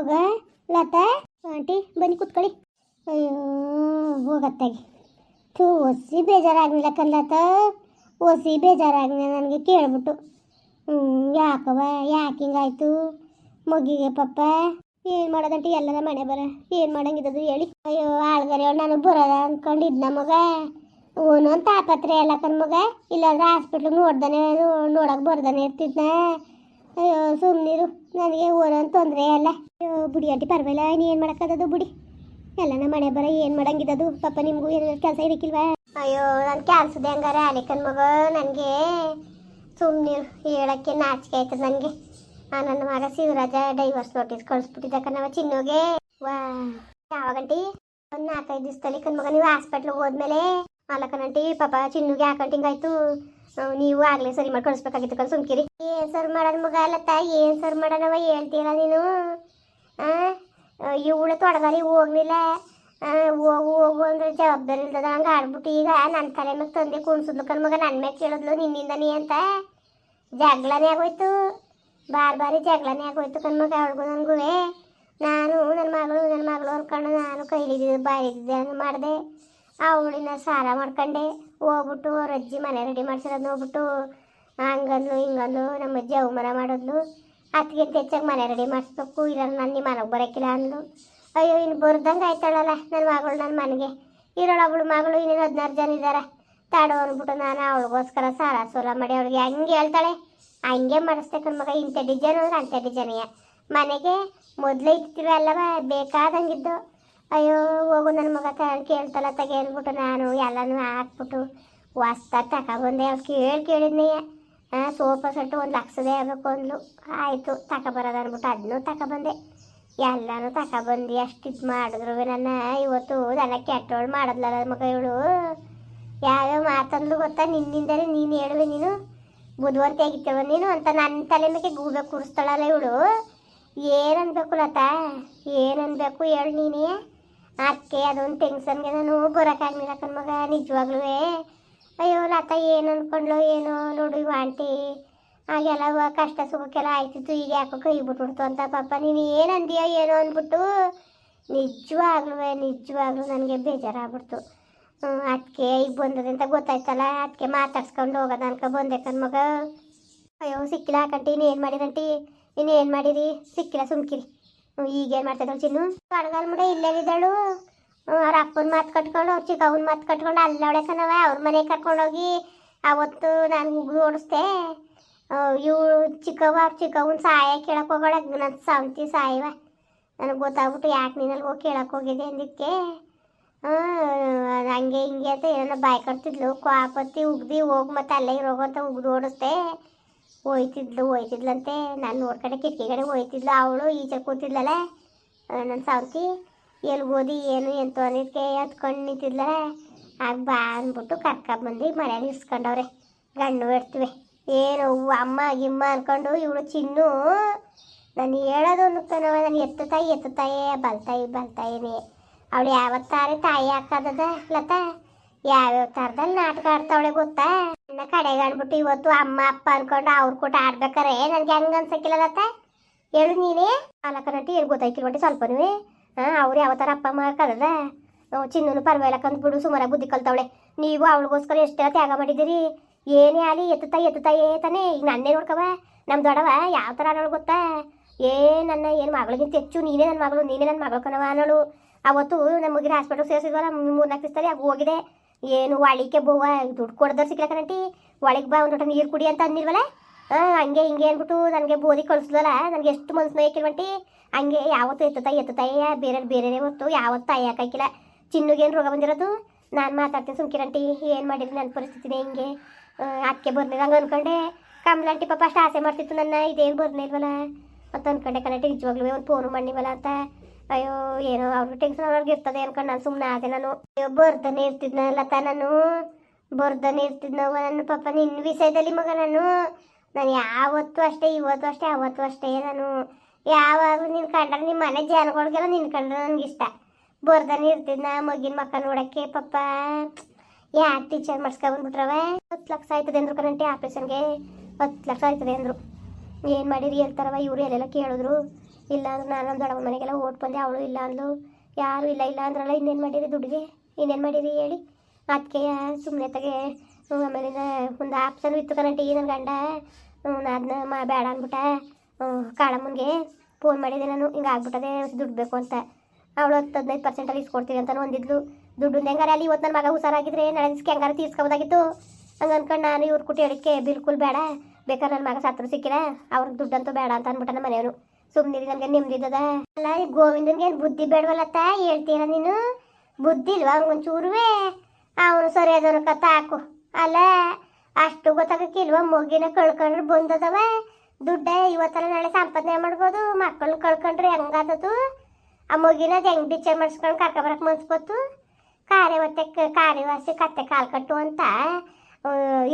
ಮಗ, ಲತಾ, ಆಂಟಿ, ಬನ್ನಿ ಕುತ್ಕೊಳ್ಳಿ. ಅಯ್ಯೋ ಹೋಗತ್ತಾಗಿ ತೂ ಒಸಿ ಬೇಜಾರಾಗಲಿಲ್ಲ ಕಲ್ಲತ ಒಸಿ ಬೇಜಾರಾಗಲಿಲ್ಲ ನನಗೆ ಕೇಳ್ಬಿಟ್ಟು. ಹ್ಞೂ ಯಾಕವ ಯಾಕೆ ಹಿಂಗಾಯ್ತು? ಮಗಿಗೆ ಪಪ್ಪ, ಏನು ಮಾಡೋದಂಟಿ? ಎಲ್ಲರ ಮನೆ ಬರ. ಏನು ಮಾಡಂಗಿದ್ದದು ಹೇಳಿ. ಅಯ್ಯೋ ಆಳ್ಗರೆ ನಾನು ಬರೋದ ಅಂದ್ಕೊಂಡಿದ್ದ ಮಗ. ಓನೊಂದು ತಾಪತ್ರೆ ಎಲ್ಲ ಕನ್ ಮಗ. ಇಲ್ಲಾಂದ್ರೆ ಹಾಸ್ಪಿಟ್ಲಿಗೆ ನೋಡ್ದಾನೆ ನೋಡಕ್ಕೆ ಬರ್ದಾನೆ ಇರ್ತಿದ್ನ. ಅಯ್ಯೋ ಸುಮ್ಮನಿರು ನನಗೆ ಓರೋನ್ ತೊಂದರೆ ಅಲ್ಲ. ಅಯ್ಯೋ ಬುಡಿ ಆಂಟಿ ಪರವಾಗಿಲ್ಲ. ಏನು ಮಾಡೋಕ್ಕದದು ಬುಡಿ? ಎಲ್ಲ ನಮ್ಮ ಮನೆ ಬರ ಏನು ಮಾಡಂಗಿದ್ದದು ಪಾಪ ನಿಮಗೂ ಏನಾದ್ರು ಕೆಲಸ ಇರಕ್ಕಿಲ್ವಾ ಅಯ್ಯೋ ನಾನು ಕೆಲಸದ ಹೆಂಗಾರ. ಅಲೆಕನ್ ಮಗ ನನಗೆ. ಸುಮ್ಮನಿರು ಹೇಳೋಕ್ಕೆ ನಾಚಿಕೆ ಆಯ್ತದ ನನಗೆ. ಆ ನನ್ನ ಮಗ ಶಿವರಾಜ ಡೈವರ್ಸ್ ನೋಟಿಸ್ ಕಳಿಸ್ಬಿಟ್ಟಿದ್ದಕ್ಕ ನಮ್ಮ ಚಿನ್ನೋಗೆ. ವಾ. ಯಾವಾಗಂಟಿ ಒಂದು ನಾಲ್ಕೈದು ದಿವಸದಲ್ಲಿ ಕನ್ ಮಗ ನೀವು ಹಾಸ್ಪಿಟ್ಲಿಗೆ ಹೋದ್ಮೇಲೆ. ಅಲ್ಲಕನಂಟಿ ಪಾಪ ಚಿನ್ನುಗೆ ಅಹ್, ನೀವು ಆಗ್ಲೇ ಸರಿ ಮಾಡಿ ಕಳಿಸ್ಬೇಕಾಗಿತ್ತು ಕಣ್ ಸುಮ್ಕಿರಿ. ಏನ್ ಸರ್ ಮಾಡೋಣ ಮಗ ಅಲ್ಲತ್ತ ಏನ್ ಸರ್ ಮಾಡೋಣವ ಹೇಳ್ತೀರ ನೀನು? ಇವಳು ತೊಡಗಲಿ ಹೋಗ್ಲಿಲ್ಲ. ಹೋಗು ಹೋಗು ಅಂದ್ರೆ ಜವಾಬ್ದಾರಿ ಇಲ್ದದ? ಹಂಗೆ ಆಡ್ಬಿಟ್ಟು ಈಗ ನನ್ನ ತಲೆ ಮ್ಯಾಗ ತಂದೆ ಕುಣ್ಸಿದ್ಲು ಕಣ್ ಮಗ. ನನ್ನ ಮ್ಯಾಗ ಕೇಳಿದ್ಲು ನಿನ್ನಿಂದ ನೀ ಅಂತ. ಜಗಳನೇ ಆಗೋಯ್ತು. ಬಾರ್ ಬಾರಿ ಜಗಳನೇ ಆಗೋಯ್ತು ಕಣ್ಮಗ ಅವಳಿಗೂ ನನಗೂ ನಾನು ನನ್ನ ಮಗಳು ನನ್ನ ಮಗಳು ಅನ್ಕೊಂಡು ನಾನು ಕೈಲಿದ್ದಿದ್ದು ಬಾರಿದ್ದೆ ಹಂಗೆ ಮಾಡಿದೆ ಅವಳಿನ ಸಾರ ಮಾಡ್ಕೊಂಡೆ. ಹೋಗ್ಬಿಟ್ಟು ಅವ್ರ ಅಜ್ಜಿ ಮನೆ ರೆಡಿ ಮಾಡ್ಸಿರೋದು ನೋಡ್ಬಿಟ್ಟು ಹಂಗಂದ್ಲು, ಹಿಂಗಂದ್ಲು, ನಮ್ಮ ಅಜ್ಜಿ ಅವಮಾನ ಮಾಡಿದ್ಲು. ಅದಕ್ಕಿಂತ ಹೆಚ್ಚಾಗಿ ಮನೆ ರೆಡಿ ಮಾಡಿಸ್ಬೇಕು ಇಲ್ಲ ನಾನು ನಿಮ್ಮ ಮನೆಗೆ ಬರೋಕ್ಕಿಲ್ಲ ಅಂದ್ಲು. ಅಯ್ಯೋ, ಇನ್ನು ಬರ್ದಂಗೆ ಆಯ್ತಾಳಲ್ಲ ನನ್ನ ಮಗಳು ನನ್ನ ಮನೆಗೆ. ಇರೋಳೊಬ್ಳು ಮಗಳು, ಇನ್ನೇನು ಹದಿನಾರು ಜನ ಇದ್ದಾರೆ ತಾಡು ಅಂದ್ಬಿಟ್ಟು ನಾನು ಅವಳಿಗೋಸ್ಕರ ಸಾರ ಸೋಲ ಮಾಡಿ ಅವಳಿಗೆ ಹಂಗೆ ಹೇಳ್ತಾಳೆ. ಹಂಗೆ ಮಾಡಿಸ್ತೇಕ ಮಗ, ಇಂಥ ಡಿಸೈನ್ ಅಂದ್ರೆ ಅಂಥ ಡಿಸೈನಿಯ ಮನೆಗೆ ಮೊದಲೇ ಇಟ್ಟಿರೋ ಅಲ್ಲವ ಬೇಕಾದಂಗಿದ್ದು. ಅಯ್ಯೋ, ಹೋಗು ನನ್ನ ಮಗ ಕೇಳ್ತಲ್ಲ ತಗೆ ಅಂದ್ಬಿಟ್ಟು ನಾನು ಎಲ್ಲನೂ ಹಾಕ್ಬಿಟ್ಟು ಹೊಸ್ದಾಗ ತಗೊಬಂದೆ. ಅವ್ರು ಕೇಳಿ ಕೇಳಿದ್ನಿ. ಹಾಂ ಸೋಫಾ ಸೆಟ್ಟು ಒಂದು ಲಕ್ಷದೇ ಆಗಬೇಕು ಅಂದ್ಲು. ಆಯಿತು, ತಗೊಬರೋದು ಅಂದ್ಬಿಟ್ಟು ಅದನ್ನೂ ತಗೊಬಂದೆ. ಎಲ್ಲನೂ ತಗೊಬಂದು. ಅಷ್ಟು ಇದು ಮಾಡಿದ್ರು ನನ್ನ. ಇವತ್ತು ನನ್ನ ಕೆಟ್ಟೋಳು ಮಾಡಿದ್ಲಲ್ಲ ಮಗ ಇವಳು. ಯಾವ್ಯಾವ ಮಾತಂದ್ಲು ಗೊತ್ತಾ? ನಿನ್ನಿಂದಲೇ ನೀನು ಹೇಳುವೆ ನೀನು? ಬುದ್ಧಿವಂತ ಆಗಿತ್ತವ ನೀನು ಅಂತ ನನ್ನ ತಲೆ ಮೇಲೆ ಗೂಬೆ ಕೂರಿಸ್ತಾಳಲ್ಲ ಇವಳು. ಏನನ್ಬೇಕು ಲತಾ? ಏನನ್ಬೇಕು ಹೇಳು ನೀನೇ? ಅದಕ್ಕೆ ಅದೊಂದು ಟೆನ್ಷನ್ಗೆ ನಾನು ಬರೋಕ್ಕಾಗಲಿಲ್ಲ ಕಣ್ಮಗ ನಿಜವಾಗ್ಲೂ ಅಯ್ಯೋ, ಲತ ಏನು ಅಂದ್ಕೊಂಡ್ಲು ಏನೋ ನೋಡು ಇವ ಆಂಟಿ. ಆಗೆಲ್ಲ ಕಷ್ಟ ಸುಖಕ್ಕೆಲ್ಲ ಆಯ್ತಿತ್ತು, ಈಗ ಯಾಕೋ ಕೈ ಬಿಟ್ಬಿಡ್ತು ಅಂತ ಪಾಪ. ನೀನು ಏನು ಅಂದಿಯೋ, ಏನೋ ಅಂದ್ಬಿಟ್ಟು ನಿಜವಾಗ್ಲೂ ನಿಜವಾಗ್ಲೂ ನನಗೆ ಬೇಜಾರಾಗ್ಬಿಡ್ತು. ಅದಕ್ಕೆ ಈಗ ಬಂದದೆ ಅಂತ ಗೊತ್ತಾಯ್ತಲ್ಲ ಅದಕ್ಕೆ ಮಾತಾಡ್ಸ್ಕೊಂಡು ಹೋಗೋದ ಅನ್ಕ ಬಂದೆ ಕಣ್ಮಗ ಅಯ್ಯೋ, ಸಿಕ್ಕಿಲ್ಲ ಹಾಕಂಟಿ ಇನ್ನೇನು ಮಾಡಿದಂಟಿ ಇನ್ನೇನು ಮಾಡಿರಿ ಸಿಕ್ಕಿಲ್ಲ, ಸುಮ್ಕಿರಿ. ಈಗೇನು ಮಾಡ್ತಿದ್ದಾಳು ಚಿನ್ನು? ಕಡ್ಗಾಲ್ ಮುಡ ಇಲ್ಲೇನಿದ್ದಾಳು? ಅವ್ರ ಅಪ್ಪನ ಮಾತು ಕಟ್ಕೊಂಡು, ಅವ್ರ ಚಿಕ್ಕವನ ಮಾತು ಕಟ್ಕೊಂಡು ಅಲ್ಲವಳೆ ಕಣವ ಅವ್ರ ಮನೆಗೆ ಕರ್ಕೊಂಡೋಗಿ ಅವತ್ತು ನಾನು ಉಗ್ದು ಓಡಿಸ್ದೆ. ಇವಳು ಚಿಕ್ಕವ ಅವ್ರ ಚಿಕ್ಕವನ ಸಹಾಯ ಕೇಳಕ್ಕೆ ಹೋಗೋಳ ನನ್ನ ಸಾವಂತಿ ಸಾಯವ. ನನಗೆ ಗೊತ್ತಾಗ್ಬಿಟ್ಟು ಯಾಕೆ ನೀನಲ್ಲಿ ಹೋಗಿ ಕೇಳಕ್ಕೆ ಹೋಗಿದೆ ಅಂದಿದ್ದಕ್ಕೆ ಹಂಗೆ ಹಿಂಗೆ ಅಂತ ಏನೋ ಬಾಯ್ ಕಟ್ತಿದ್ಲು. ಕ್ವಾಪತ್ತಿ ಉಗ್ದಿ ಹೋಗಿ ಮತ್ತೆ ಅಲ್ಲೇ ಇರೋಗಂತ ಉಗ್ದು ಓಡಿಸ್ದೆ. ಹೋಯ್ತಿದ್ಲು, ಹೋಯ್ತಿದ್ಲಂತೆ. ನಾನು ನೋಡ್ಕಡೆ ಕಿಟಕಿ ಕಡೆ ಹೋಯ್ತಿದ್ಲು. ಅವಳು ಈಚೆ ಕೂತಿದ್ಲಲ್ಲ ನನ್ನ ಸಾವಂತಿ ಎಲ್ಲಿ ಓದಿ ಏನು ಎಂತ ಅಂದಿದ್ದಕ್ಕೆ ಹತ್ಕೊಂಡು ನಿಂತಿದ್ಲಲ್ಲ ಆಗ ಬಾ ಅಂದ್ಬಿಟ್ಟು ಕರ್ಕೊಂಬಂದು ಮನೇಲಿ ಇಸ್ಕೊಂಡವ್ರೆ ಗಂಡು ಇಡ್ತೀವಿ ಏನು ಅಮ್ಮ, ಗಿಮ್ಮ ಅನ್ಕೊಂಡು ಇವಳು ಚಿನ್ನು. ನಾನು ಹೇಳೋದು ಅನ್ಕೊಂಡವ ನಾನು ಎತ್ತು ತಾಯಿ ಎತ್ತು ತಾಯಿ ಬಲ್ತಾಯಿ, ಬಲ್ತಾಯಿನಿ. ಅವಳು ಯಾವತ್ತಾರೆ ತಾಯಿ ಹಾಕದ ಲತಾ? ಯಾವ್ಯಾವ ಥರದಲ್ಲಿ ನಾಟಕ ಆಡ್ತಾವಳೆ ಗೊತ್ತಾ? ನನ್ನ ಕಡೆಗೆ ಅಂದ್ಬಿಟ್ಟು ಇವತ್ತು ಅಮ್ಮ, ಅಪ್ಪ ಅನ್ಕೊಂಡು ಅವ್ರ ಕೂಡ ಆಡ್ಬೇಕಾರೆ. ನನಗೆ ಹಂಗ ಅನ್ಸಕ್ಕಿಲ್ಲ ಅತ್ತ ಹೇಳು ನೀನೇ. ಅಲಕನಟಿ ಏನು ಗೊತ್ತಾಯ್ತಿಲ್ಲ ಸ್ವಲ್ಪ ಸ್ವಲ್ಪನೂ ಹಾಂ, ಅವ್ರು ಯಾವ ಅಪ್ಪ ಅಮ್ಮ ಕಲದ ಚಿನ್ನನು ಪರವಾಗಿಲ್ಲ ಬಿಡು ಸುಮಾರ ಬುದ್ಧಿ ಕಲ್ತವಳೆ. ನೀವು ಅವಳಿಗೋಸ್ಕರ ಎಷ್ಟೆಲ್ಲ ತ್ಯಾಗ ಮಾಡಿದಿರಿ ಏನೇ ಆಗಲಿ, ಎತ್ತುತ್ತಾ ಎತ್ತುತ್ತಾ ತಾನೇ. ಈಗ ನನ್ನೇ ನೋಡ್ಕವ ನಮ್ಮ ದೊಡವ ಯಾವ ಥರ ಅನ್ನೋಳು ಗೊತ್ತಾ? ಏ, ನನ್ನ, ಏನು ಮಗಳಿಗಿಂತ ಹೆಚ್ಚು ನೀನೇ ನನ್ನ ಮಗಳು, ನೀನೇ ನನ್ನ ಮಗಳು ಕಣವ ಅನ್ನೋಳು. ಅವತ್ತು ನಮಗೆ ಹಾಸ್ಪಿಟಲ್ ಸೇರಿಸಿದ್ವಲ್ಲ ಮೂರ್ನಾಲ್ಕು ದಿವಸದಲ್ಲಿ ಹೋಗಿದೆ. ಏನು ಒಳಿಕೆ ಬೋವ ದುಡ್ಡು ಕೊಡ್ದರ್ ಸಿಕ್ಲ ಕಣಂಟಿ ಒಳಗೆ ಬಾ, ಒಂದು ನೀರು ಕುಡಿ ಅಂತ ಅಂದಿಲ್ವಲ್ಲ ಹಾಂ ಹಂಗೆ ಹಿಂಗೆ ಅಂದ್ಬಿಟ್ಟು ನನಗೆ ಬೋದಿ ಕಳಿಸ್ದಲ್ಲ, ನನಗೆ ಎಷ್ಟು ಮನ್ಸು ನೋಯ್ಕಿಲ್ವಂಟಿ ಹಂಗೆ ಯಾವತ್ತು ಎತ್ತುತ್ತಾ ಎತ್ತುತ್ತಾಯ ಬೇರೆ ಬೇರೆ ಹೊತ್ತು ಯಾವತ್ತು ತಾಯಿ ಹಾಕಿಲ್ಲ ಚಿನ್ನುಗೇನು ರೋಗ ಬಂದಿರೋದು? ನಾನು ಮಾತಾಡ್ತೀನಿ ಸುಮ್ಕಿರಂಟಿ ಏನು ಮಾಡಿರಿ ನನ್ನ ಪರಿಸ್ಥಿತಿನೇ ಹಿಂಗೆ? ಅದಕ್ಕೆ ಬರ್ಲಿಲ್ಲ ಹಂಗೆ ಅಂದ್ಕೊಂಡೆ ಕಮಲಂಟಿ ಪಾಪ ಅಷ್ಟು ಆಸೆ ಮಾಡ್ತಿತ್ತು ನನ್ನ, ಇದೇನು ಬರ್ನೇ ಇಲ್ವಲ್ಲ ಅಂತ ಅಂದ್ಕೊಂಡೆ ಕಣಟಿ ನಿಜವಾಗ್ಲೂ ಒಂದು ಫೋನು ಮಾಡಿವಲ್ಲ ಅಂತ. ಅಯ್ಯೋ, ಏನೋ ಅವ್ರ ಟೆನ್ಷನ್ ಅವ್ರಿಗೆ ಇರ್ತದೆ ಅನ್ಕೊಂಡು ನಾನು ಸುಮ್ಮನೆ ಆದೆ. ನಾನು, ಅಯ್ಯೋ ಬರ್ತಾನೆ ಇರ್ತಿದ್ನಲ್ಲ ತ ನಾನು. ಬರ್ತಾನೆ ಇರ್ತಿದ್ನವ ನನ್ನ ಪಾಪ ನಿನ್ನ ವಿಷಯದಲ್ಲಿ ಮಗ ನಾನು. ನಾನು ಯಾವತ್ತೂ ಅಷ್ಟೇ, ಇವತ್ತು ಅಷ್ಟೇ, ಅವತ್ತು ಅಷ್ಟೇ ನಾನು. ಯಾವಾಗಲೂ ನಿನ್ನ ಕಂಡ್ರೆ ನಿಮ್ಮ ಮನೆ ಜನಗಳಿಗೆಲ್ಲ ನಿನ್ನ ಕಂಡ್ರೆ ನನಗೆ ಇಷ್ಟ ಬರ್ದಾನೆ ಇರ್ತಿದ್ನ ಮಗಿನ ಮಕ್ಕ ನೋಡಕ್ಕೆ, ಪಾಪ. ಯಾಕೆ ಟೀಚರ್ ಮಾಡಿಸ್ಕೊಂಡ್ಬಿಟ್ರವ ಹತ್ತು ಲಕ್ಷ ಆಯ್ತದೆ ಅಂದ್ರು ಕರೆಂಟಿ ಆಪ್ರೇಷನ್ಗೆ ಹತ್ತು ಲಕ್ಷ ಆಯ್ತದೆ ಅಂದರು. ಏನು ಮಾಡಿರಿ ಹೇಳ್ತಾರವ ಇವರು ಎಲ್ಲೆಲ್ಲ ಕೇಳಿದ್ರು. ಇಲ್ಲ ಅಂದ್ರೆ ನಾನು ನಮ್ಮ ದೊಡ್ಡಮ್ಮ ಮನೆಗೆಲ್ಲ ಓಟ್ ಬಂದೆ. ಅವಳು ಇಲ್ಲ ಅಂದ್ಲು ಯಾರು ಇಲ್ಲ. ಇಲ್ಲ ಅಂದ್ರಲ್ಲ ಇನ್ನೇನು ಮಾಡಿರಿ ದುಡ್ಡಿಗೆ? ಇನ್ನೇನು ಮಾಡಿರಿ ಹೇಳಿ. ಅದಕ್ಕೆ ಸುಮ್ಮನೆ ತಗೆ ಹ್ಮ್, ಆಮೇಲಿಂದ ಒಂದು ಆಪ್ಷನ್ ಇತ್ತು ಕಣಂಟಿ ನನ್ನ ಗಂಡ. ಅದನ್ನ ಮಾ ಬೇಡ ಅಂದ್ಬಿಟ್ಟ ಕಾಳಮ್ಮನಿಗೆ ಫೋನ್ ಮಾಡಿದೆ ನಾನು. ಹಿಂಗೆ ಆಗ್ಬಿಟ್ಟದೆ ದುಡ್ಡು ಬೇಕು ಅಂತ. ಅವಳು ಹತ್ತು ಹದಿನೈದು ಪರ್ಸೆಂಟಲ್ಲಿ ಇಸ್ಕೊಡ್ತೀನಿ ಅಂತ ಒಂದಿದ್ಲು. ದುಡ್ಡು ಹೆಂಗಾರೆ ಅಲ್ಲಿ ಇವತ್ತು ನನ್ನ ಮಗ ಹುಷಾರಾಗಿದ್ರೆ ನಾಳೆ ದಿವ್ಸಕ್ಕೆ ಹೆಂಗಾರ ತೀರ್ಸ್ಕೋಬೋದಾಗಿತ್ತು. ಹಂಗೆ ಅನ್ಕೊಂಡು ನಾನು ಇವ್ರು ಕುಟ್ಟಿ ಹೇಳಿಕ್ಕೆ ಬಿಲ್ಕುಲ್ ಬೇಡ. ಬೇಕಾದ್ರೆ ನನ್ನ ಮಗ ಸತ್ರ ಸಿಕ್ಕಿಲ್ಲ. ಅವ್ರಿಗೆ ದುಡ್ಡಂತೂ ಬೇಡ ಅಂತ ಅಂದ್ಬಿಟ್ಟ ನಮ್ಮ ಮನೆಯವನು ಸುಮ್ಮನೆ ನನಗೆ ನೆಮ್ಮದಿದ್ದದ ಅಲ್ಲ, ಈ ಗೋವಿಂದನ್ಗೆ ಏನು ಬುದ್ಧಿ ಬೇಡವಲ್ಲತ್ತ ಹೇಳ್ತೀರ ನೀನು? ಬುದ್ಧಿ ಇಲ್ವಾ ಒಂಚೂರುವೆ? ಅವನು ಸರಿಯಾದವ್ರ ಕತ್ತ ಹಾಕು. ಅಲ್ಲ, ಅಷ್ಟು ಗೊತ್ತಾಗಕ್ಕಿಲ್ವ ಮಗಿನ ಕಳ್ಕೊಂಡ್ರೆ ಬಂದದವ? ದುಡ್ಡ ಇವತ್ತಲ್ಲ ನಾಳೆ ಸಂಪಾದನೆ ಮಾಡ್ಬೋದು, ಮಕ್ಕಳನ್ನ ಕಳ್ಕೊಂಡ್ರೆ ಹೆಂಗಾದದು? ಆ ಮಗಿನ ಅದು ಹೆಂಗೆ ಬಿಚ್ಚ ಮಾಡಿಸ್ಕೊಂಡು ಕರ್ಕೊಬರಕ್ಕೆ ಮನ್ಸ್ಕೊತು ಕಾರ್ಯವತ್ತೆ ಕಾರ್ಯವಾಸಿ ಕತ್ತೆ ಕಾಲು ಕಟ್ಟು ಅಂತ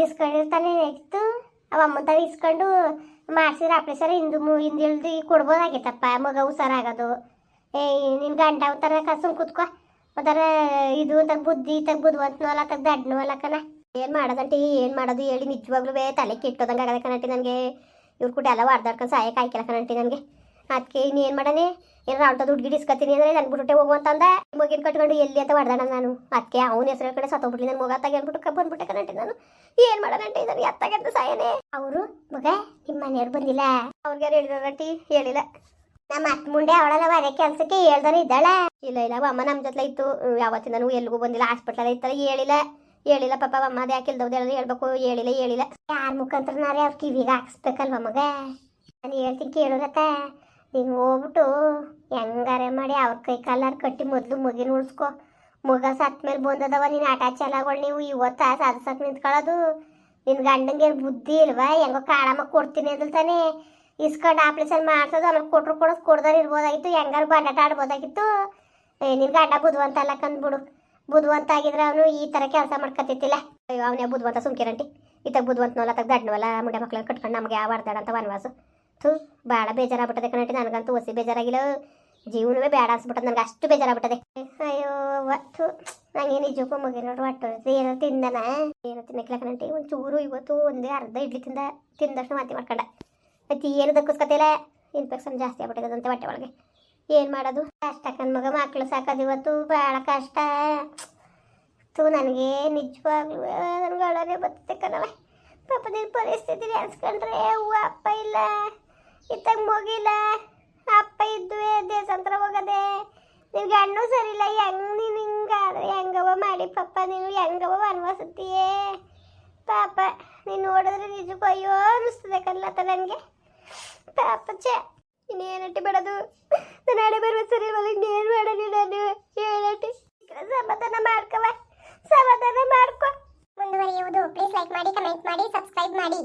ಇಸ್ಕೊಂಡಿರ್ತಾನೆ ಇತ್ತು? ಅವ ಅಮ್ಮಂತಾವ ಇಸ್ಕೊಂಡು ಮಾಡಿಸಿದ್ರೆ ಆಪ್ರೇಷನ್ ಹಿಂದು ಮು ಹಿಂದಿಳ್ದು ಕೊಡ್ಬೋದಾಗಿತ್ತಪ್ಪ ಮಗ ಹುಷಾರಾಗೋದು ಏ ನಿನ್ನ ಗಂಡ ಅವತ್ತರ ಕಸುಮ್ ಕುತ್ಕೊ. ಒಂಥರ ಇದು ಒಂಥರ ಬುದ್ಧಿ ತಗ ಬುದ್ಧಿವಂತನೂ ಅಲ್ಲ ತಗ ದಡ್ನು ಅಲ್ಲ ಕಣ. ಏನು ಮಾಡೋದಂಟಿ, ಏನು ಮಾಡೋದು, ಹೇಳಿ ನಿಜವಾಗ್ಲೂ ತಲೆ ಕೆಟ್ಟೋದಂಗೆ ಆಗದ ಕಣಂಟಿ ನನಗೆ. ಇವ್ರು ಕೂಡ ಎಲ್ಲ ವಾಡ್ದಾಡ್ಕೊಂಡು ಸಾಯಕ್ಕೆ ಆಯ್ಕಿಲ್ಲ ಕಣಂಟಿ ನನಗೆ. ಅದಕ್ಕೆ ಇನ್ನೇನು ಮಾಡನೆ ಏನಾರ ಅವ್ರ ದುಡ್ಡು ಗಿಡಿ ಇಸ್ಕೊತೀನಿ ಅಂದರೆ ನನ್ನ ಬಿಟ್ಟೆ ಹೋಗುವಂತಂದ ಮಗಿನ ಕಟ್ಕೊಂಡು ಎಲ್ಲಿ ಅಂತ ಹೊಡೆದಾಣ ನಾನು. ಅದಕ್ಕೆ ಅವನ ಹೆಸರು ಕಡೆ ಸತ್ತೋಗ್ಬಿಟ್ಲಿ ನನ್ನ ಮಗ ತೆಗೆದ್ಬಿಟ್ಟು ಬಂದ್ಬಿಟ್ಟೆ ಕಣಂಟಿ ನಾನು. ಏನು ಮಾಡೋಣಂಟಿ ನಾನು ಎತ್ತಾಗಂತ ಸಾಯನೆ ಅವರು ಮಗ ನಿಮ್ಮ ಮನೆಯವ್ರು ಬಂದಿಲ್ಲ. ಅವ್ರಿಗೆ ಹೇಳಿದ್ರಂಟಿ ಹೇಳಿಲ್ಲ. ನಮ್ಮ ಅತ್ತ ಮುಂಡೆ ಅವಳಲ್ಲ ಮನೆ ಕೆಲಸಕ್ಕೆ ಹೇಳ್ದಾನೆ ಇದ್ದಾಳೆ. ಇಲ್ಲ ಇಲ್ಲ. ಅಮ್ಮ ನಮ್ಮ ಜೊತೆ ಇತ್ತು. ಯಾವತ್ತಿಂದನೂ ಎಲ್ಲಿಗೂ ಬಂದಿಲ್ಲ. ಹಾಸ್ಪಿಟ್ಲಲ್ಲಿ ಇತ್ತಲ್ಲ ಹೇಳಿಲ್ಲ. ಹೇಳಿಲ್ಲ ಪಾಪ ಅಮ್ಮ ಅದು ಯಾಕೆ ಹೇಳ್ಬೇಕು. ಹೇಳಿಲ್ಲ ಹೇಳಿಲ್ಲ. ಯಾರ ಮುಖಾಂತರನಾರೇ ಅವ್ರ ಕಿವಿಗೆ ಹಾಕ್ಸ್ಬೇಕಲ್ವ ಮಗ? ನಾನು ಹೇಳ್ತೀನಿ ಕೇಳೋರತ್ತ ನೀನು ಹೋಗ್ಬಿಟ್ಟು ಹೆಂಗಾರೆ ಮಾಡಿ ಅವ್ರ ಕೈ ಕಾಲಾರು ಕಟ್ಟಿ ಮೊದಲು ಮುಗಿನ ಉಳಿಸ್ಕೊ. ಮುಗ ಸತ್ ಮೇಲೆ ಬಂದದವ, ನೀನು ಆಟ ಚಲಗಳು ನೀವು ಇವತ್ತು ಸಾಧಿಸಕ್ ನಿಂತ್ಕೊಳ್ಳೋದು. ನಿನ್ನ ಗಂಡಂಗೆ ಬುದ್ಧಿ ಇಲ್ವಾ? ಹೆಂಗೋ ಕಾಳಮ್ಮ ಕೊಡ್ತೀನಿ ಅಂದ್ರೆ ತಾನೇ. ಇಸ್ಕೊಂಡು ಆಪ್ರೇಷನ್ ಮಾಡ್ಸೋದು ಆಮೇಲೆ ಕೊಟ್ರು ಕೊಡೋದು ಕೊಡ್ದಾರ ಇರ್ಬೋದಾಗಿತ್ತು, ಹೆಂಗಾರು ಬಂಡಾಟ ಆಡ್ಬೋದಾಗಿತ್ತು. ಏ, ನಿನ್ ಗಂಡ ಬುದ್ಧವಂತ ಅಲ್ಲ ಕಂದ್ಬಿಡು ಬುದ್ಧವಂತ ಆಗಿದ್ರೆ ಅವನು ಈ ಥರ ಕೆಲಸ ಮಾಡ್ಕೊತಿತ್ತಿಲ್ಲ ಅಯ್ಯೋ, ಅವನೇ ಬುದ್ಧವಂತ? ಸುಮ್ಕಿರಂಟಿ ಈತ ಬುದ್ಧವಂತನಲ್ಲ ತಗ ದಡ್ನವಲ್ಲ, ಮುಂಡೆ ಮಕ್ಳಿಗೆ ಕಟ್ಕೊಂಡು ನಮಗೆ ಯಾವ ಅಂತ ವನವಾಸ. ಥೂ ಭಾಳ ಬೇಜಾರಾಗ್ಬಿಟ್ಟದೆ ಕಣಟಿ ನನಗಂತೂ ಹೊಸಿ ಬೇಜಾರಾಗಿಲ್ಲ. ಜೀವನವೇ ಬೇಡ ಅನ್ಸ್ಬಿಟ್ಟದೆ. ನನಗೆ ಅಷ್ಟು ಬೇಜಾರಾಗ್ಬಿಟ್ಟದೆ. ಅಯ್ಯೋ ಅವತ್ತು ನಂಗೆ ನಿಜಕ್ಕೂ ಮುಗಿ ನೋಡು, ಒಟ್ಟು. ಏನೋ ತಿಂದನ? ಏನೋ ತಿನ್ನಕ್ಕಿಲ್ಲ ಕಣಂಟಿ ಒಂದು ಚೂರು ಇವತ್ತು ಒಂದೇ ಅರ್ಧ ಇಡ್ಲಿ ತಿಂದ, ತಿಂದಷ್ಟು ಮಾತಿ ಮಾಡ್ಕೊಂಡ. ಮತ್ತು ಏನು ದಕ್ಕಿಸ್ಕೊತಿಲ್ಲ ಇನ್ಫೆಕ್ಷನ್ ಜಾಸ್ತಿ ಆಗ್ಬಿಟ್ಟಿದಂತೆ ಹೊಟ್ಟೆ ಒಳಗೆ. ಏನು ಮಾಡೋದು? ಕಷ್ಟ ಕಣ್ ಮಗ, ಮಕ್ಳು ಸಾಕೋದು ಇವತ್ತು ಭಾಳ ಕಷ್ಟ. ತು, ನನಗೆ ನಿಜವಾಗ್ಲೂ ನನಗೆ ಅಳನೆ ಬರ್ತದೆ ಕಣವ ಪಾಪ ನಿನ್ನ ಪರಿಸ್ಥಿತಿ ಅನ್ಸ್ಕೊಂಡ್ರೆ? ಅವ್ವ, ಅಪ್ಪ ಇಲ್ಲ. ಇತ್ತಾಗ ಹೋಗಿಲ್ಲ ಅಪ್ಪ ಇದ್ದುವೆ ಸಂತ್ರ ಹೋಗದೆ. ನಿನ್ಗೆ ಹಣ್ಣು ಸರಿ ಇಲ್ಲ ಹೆಂಗ್ ನೀನು ಹಿಂಗಾದ್ರೆ ಹೆಂಗವ ಮಾಡಿ ಪಾಪ ನೀನು ಹೆಂಗವ ಅನ್ವಸತಿಯೇ ಪಾಪ, ನೀನು ನೋಡಿದ್ರೆ ನಿಜಕ್ಕೂ ಅಯ್ಯೋ ಅನಿಸ್ತದೆ ಕಲ್ಲತ್ತ ನನಗೆ. ಪಾಪ ಚ ಇನ್ನೇನಟ್ಟಿ ಬಿಡೋದು? ನಾನು ಹಣೆ ಬರುವ ಸರಿ ಇಲ್ವಲ್ಲ, ಇನ್ನೇನು ಮಾಡೋದು ನಾನು? ಹೇಳಟ್ಟಿ ಸಮಾಧಾನ ಮಾಡ್ಕವ ಸಮಾಧಾನ ಮಾಡ್ಕೊ. ಮುಂದುವರಿಯುವುದು. ಪ್ಲೀಸ್ ಲೈಕ್ ಮಾಡಿ ಕಮೆಂಟ್ ಮಾಡಿ ಸಬ್ಸ್ಕ್ರೈಬ್ ಮಾಡಿ.